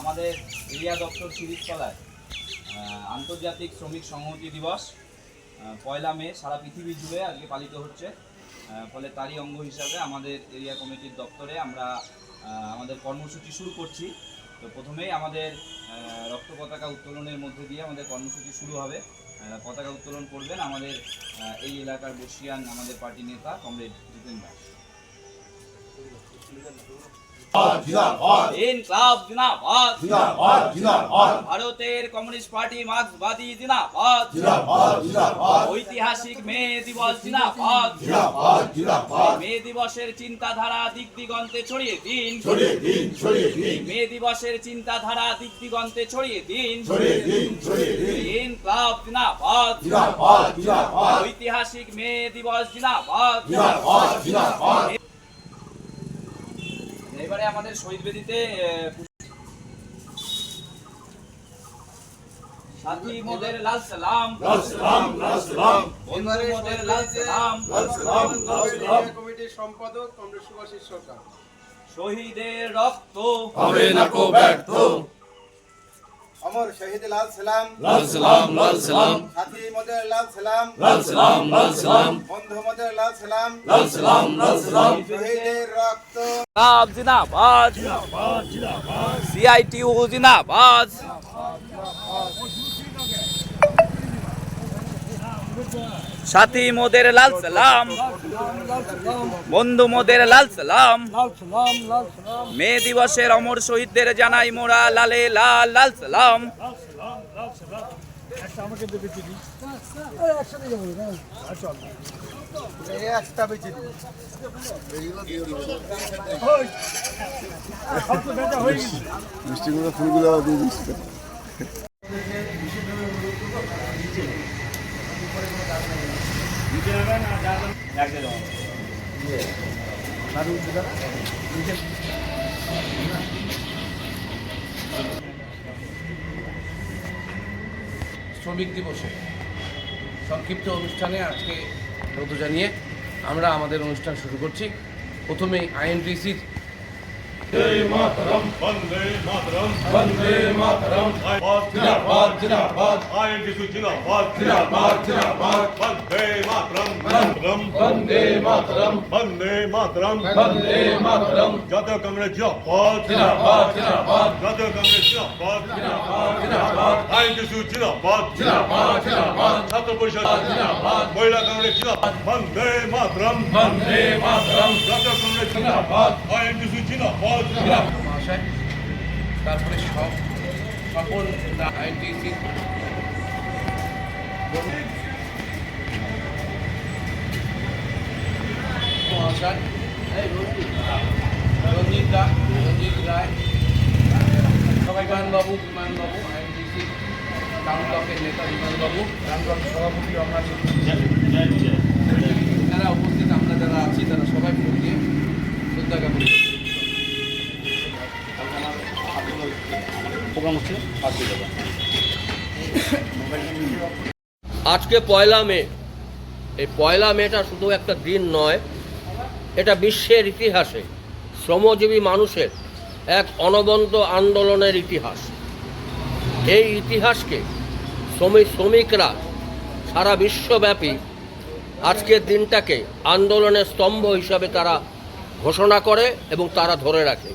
আমাদের এরিয়া দপ্তর সিরিজতলায় আন্তর্জাতিক শ্রমিক সংহতি দিবস পয়লা মে, সারা পৃথিবী জুড়ে আজকে পালিত হচ্ছে। ফলে তারই অঙ্গ হিসাবে আমাদের এরিয়া কমিটির দপ্তরে আমরা আমাদের কর্মসূচি শুরু করছি। তো প্রথমেই আমাদের রক্ত পতাকা উত্তোলনের মধ্যে দিয়ে আমাদের কর্মসূচি শুরু হবে। পতাকা উত্তোলন করবেন আমাদের এই এলাকার বসিয়ান আমাদের পার্টি নেতা, কমরেড জিতেন দাস। ভারতের কমিউনিস্ট পার্টি মার্ক্সবাদী জিন্দাবাদ। ঐতিহাসিক মে দিবস জিন্দাবাদ। মে দিবসের চিন্তাধারা দিক দিগন্তে ছড়িয়ে দিন মে দিবসের চিন্তাধারা দিক দিগন্তে ছড়িয়ে দিন ইনকলাব জিন্দাবাদ। ঐতিহাসিক মে দিবস জিন্দাবাদ। এবারে আমাদের শহীদ বেদিতে সাথী মোদের লাল সালাম। লাল সালাম লাল সালাম। বন্ধু মোদের লাল সালাম। লাল সালাম লাল সালাম। কমিটির সম্পাদক কমরেড সুভাষিস সরকার। শহীদের রক্ত। হবে না কো ব্যর্থ। অমর শহীদ লাল সালাম। লাল সালাম লাল সালাম। সাথী মদের লাল সালাম। লাল সালাম লাল সালাম। বন্ধু মদের লাল সালাম। লাল সালাম লাল সালাম। শহীদের রক্ত। জিনাব জিন্দাবাদ। জিন্দাবাদ জিন্দাবাদ। সিআইটিউ জিন্দাবাদ। সাথী মোদের লাল সালাম। বন্ধু মোদের লাল সালাম। মে দিবসের অমর শহীদদের জানাই মোরা লালে লাল লাল সালাম। মিষ্টিগুলো ফুলগুলো দিয়ে দিচ্ছি। শ্রমিক দিবসে সংক্ষিপ্ত অনুষ্ঠানে আজকে স্বাগত জানিয়ে আমরা আমাদের অনুষ্ঠান শুরু করছি। প্রথমে আইএনটিসির বন্দে মাতরম বন্দে মাতরম জিন্দাবাদ জিন্দাবাদ আইএনটিসি জিন্দাবাদ জিন্দাবাদ জিন্দাবাদ বন্দে মাতরম মাতরম বন্দে মাতরম বন্দে মাতরম বন্দে মাতরম জাতীয় কংগ্রেস জিন্দাবাদ জিন্দাবাদ জিন্দাবাদ জাতীয় কংগ্রেস জিন্দাবাদ জিন্দাবাদ জিন্দাবাদ আইএনটিসি জিন্দাবাদ জিন্দাবাদ জিন্দাবাদ ছাত্র পরিষদ জিন্দাবাদ মহিলা কংগ্রেস জিন্দাবাদ বন্দে মাতরম বন্দে মাতরম জাতীয় কংগ্রেস জিন্দাবাদ আইএনটিসি জিন্দাবাদ জিন্দাবাদ মহাশয়, তারপরে সব, সকল আইএনটিসি মহাশয় রায়, বিমানবাবু নেতা বিমানবাবু সভাপতি যারা উপস্থিত, আমরা যারা আছি, তারা সবাই ফোন দিয়ে শ্রদ্ধা জ্ঞাপন করছি। আজকে পয়লা মে। এই পয়লা মেটা শুধু একটা দিন নয়, এটা বিশ্বের ইতিহাসে শ্রমজীবী মানুষের এক অনবন্ত আন্দোলনের ইতিহাস। এই ইতিহাসকে শ্রমিক শ্রমিকরা সারা বিশ্বব্যাপী আজকের দিনটাকে আন্দোলনের স্তম্ভ হিসাবে তারা ঘোষণা করে এবং তারা ধরে রাখে।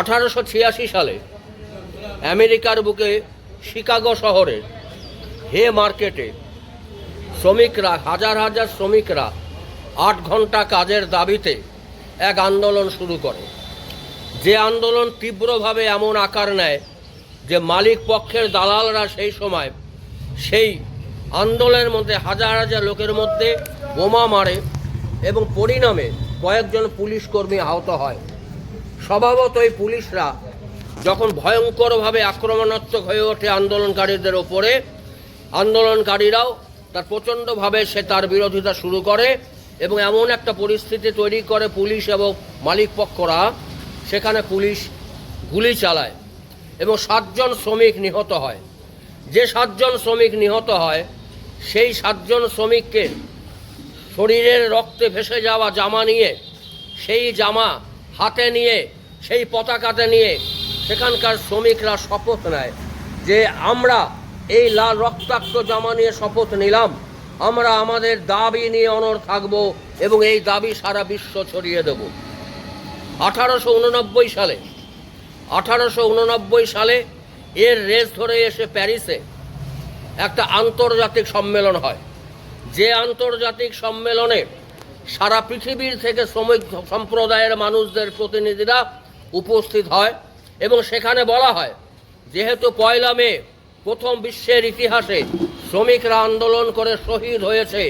আঠারোশো ছিয়াশি সালে আমেরিকার বুকে শিকাগো শহরে হে মার্কেটে, শ্রমিকরা, হাজার হাজার শ্রমিকরা আট ঘণ্টা কাজের দাবিতে এক আন্দোলন শুরু করে। যে আন্দোলন তীব্রভাবে এমন আকার নেয় যে মালিক পক্ষের দালালরা সেই সময় সেই আন্দোলনের মধ্যে হাজার হাজার লোকের মধ্যে বোমা মারে এবং পরিণামে কয়েকজন পুলিশ কর্মী আহত হয়। স্বভাবতই পুলিশরা যখন ভয়ঙ্করভাবে আক্রমণাত্মক হয়ে ওঠে আন্দোলনকারীদের ওপরে, আন্দোলনকারীরাও তার প্রচণ্ডভাবে সে তার বিরোধিতা শুরু করে এবং এমন একটা পরিস্থিতি তৈরি করে পুলিশ এবং মালিক পক্ষরা সেখানে পুলিশ গুলি চালায় এবং সাতজন শ্রমিক নিহত হয়। যে সাতজন শ্রমিক নিহত হয়, সেই সাতজন শ্রমিককে শরীরের রক্তে ভেসে যাওয়া জামা নিয়ে, সেই জামা হাতে নিয়ে, সেই পতাকাতে নিয়ে সেখানকার শ্রমিকরা শপথ নেয় যে আমরা এই লাল রক্তাক্ত জামা নিয়ে শপথ নিলাম। আমরা আমাদের দাবি নিয়ে অনর থাকব এবং এই দাবি সারা বিশ্ব ছড়িয়ে দেব। আঠারোশো উননব্বই সালে, আঠারোশো উননব্বই সালে এর রেস ধরে এসে প্যারিসে একটা আন্তর্জাতিক সম্মেলন হয়। যে আন্তর্জাতিক সম্মেলনে সারা পৃথিবীর থেকে শ্রমিক সম্প্রদায়ের মানুষদের প্রতিনিধিরা উপস্থিত হয়। এবং সেখানে বলা হয়, যেহেতু পয়লা মে প্রথম বিশ্বের ইতিহাসে শ্রমিকরা আন্দোলন করে শহীদ হয়েছে,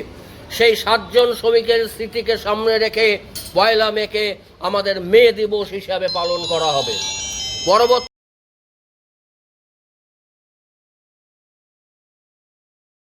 সেই সাতজন শ্রমিকের স্মৃতিকে সামনে রেখে পয়লা মেকে আমাদের মে দিবস হিসাবে পালন করা হবে। পরবর্তী